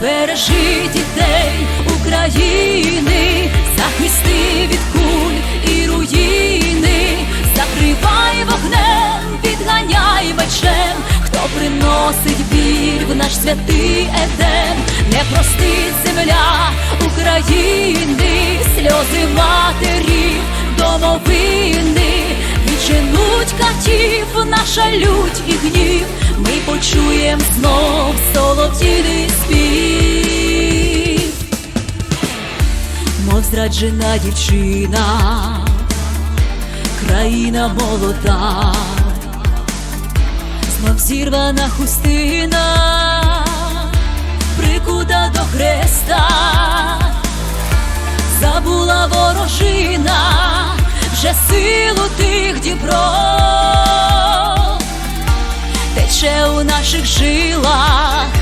Бережи дітей України, захисти від куль і руїни, закривай вогнем, відганяй мечем, хто приносить біль в наш святий едем, не простить земля України, сльози матерів, домовини, відженуть катів, наша лють і гнів, ми почуєм знов зраджена дівчина, країна молода, знов зірвана хустина, прикуда до хреста, забула ворожина, вже силу тих дібро, тече у наших жилах